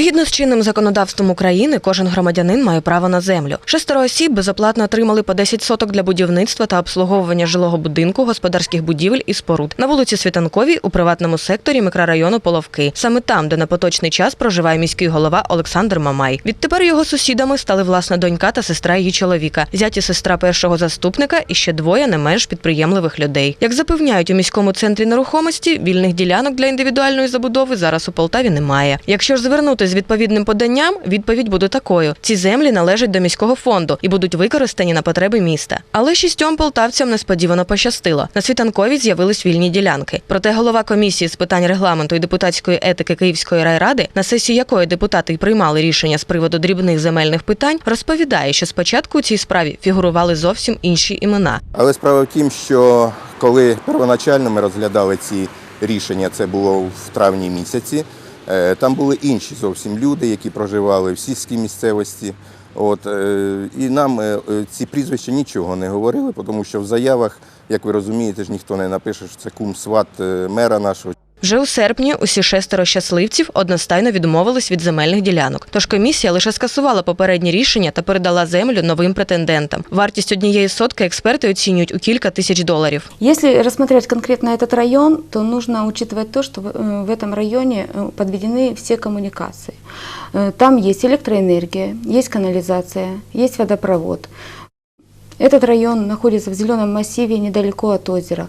Згідно з чинним законодавством України, кожен громадянин має право на землю. Шестеро осіб безоплатно отримали по 10 соток для будівництва та обслуговування жилого будинку, господарських будівель і споруд на вулиці Світанковій у приватному секторі мікрорайону Половки, саме там, де на поточний час проживає міський голова Олександр Мамай. Відтепер його сусідами стали власна донька та сестра її чоловіка, зяті сестра першого заступника і ще двоє не менш підприємливих людей. Як запевняють у міському центрі нерухомості, вільних ділянок для індивідуальної забудови зараз у Полтаві немає. Якщо ж звернутися з відповідним поданням, відповідь буде такою: ці землі належать до міського фонду і будуть використані на потреби міста. Але шістьом полтавцям несподівано пощастило. На світанковій з'явились вільні ділянки. Проте голова комісії з питань регламенту і депутатської етики Київської райради, на сесії якої депутати приймали рішення з приводу дрібних земельних питань, розповідає, що спочатку у цій справі фігурували зовсім інші імена. Але справа в тім, що коли первоначально ми розглядали ці рішення, це було в травні місяці. Е, Там були інші зовсім люди, які проживали в сільській місцевості. От, е, і нам е, ці прізвища нічого не говорили, тому що в заявах, як ви розумієте, ж ніхто не напише, що це кум сват мера нашого. Вже у серпні усі шестеро щасливців одностайно відмовились від земельних ділянок. Тож комісія лише скасувала попередні рішення та передала землю новим претендентам. Вартість однієї сотки експерти оцінюють у кілька тисяч доларів. Если рассмотреть конкретно этот район, то нужно учитывать то, что в э, в этом районе э, подведены все коммуникации. Э, Там есть электроэнергия, есть канализация, есть водопровод. Этот район находится в зеленом массиве недалеко от озера.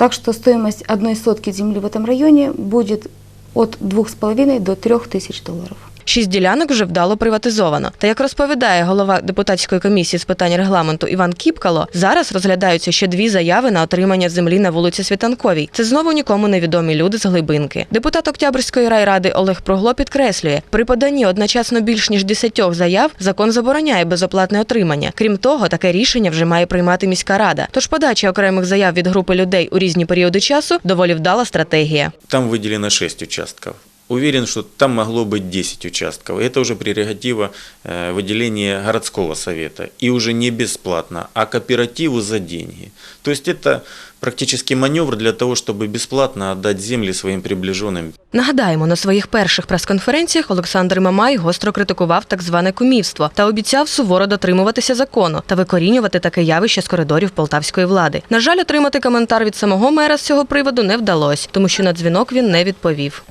Так что стоимость одной сотки земли в этом районе будет от 2,5 до 3 тысяч долларов. Шість ділянок вже вдало приватизовано. Та як розповідає голова депутатської комісії з питань регламенту Іван Кіпкало, зараз розглядаються ще дві заяви на отримання землі на вулиці Світанковій. Це знову нікому невідомі люди з глибинки. Депутат Октябрьської райради Олег Прогло підкреслює, при поданні одночасно більш ніж десятьох заяв закон забороняє безоплатне отримання. Крім того, таке рішення вже має приймати міська рада. Тож подача окремих заяв від групи людей у різні періоди часу доволі вдала стратегія. Там выделено 6 участков. Уверен, что там могло быть 10 участков. И Это уже прерогатива э, выделения городского совета. И уже не бесплатно, а кооперативу за деньги. То есть это практически маневр для того, чтобы бесплатно отдать земли своим приближенным. Нагадаємо, на своїх перших прес-конференціях Олександр Мамай гостро критикував так зване кумівство та обіцяв суворо дотримуватися закону та викорінювати таке явище з коридорів полтавської влади. На жаль, отримати коментар від самого мера з цього приводу не вдалося, тому що на дзвінок він не відповів.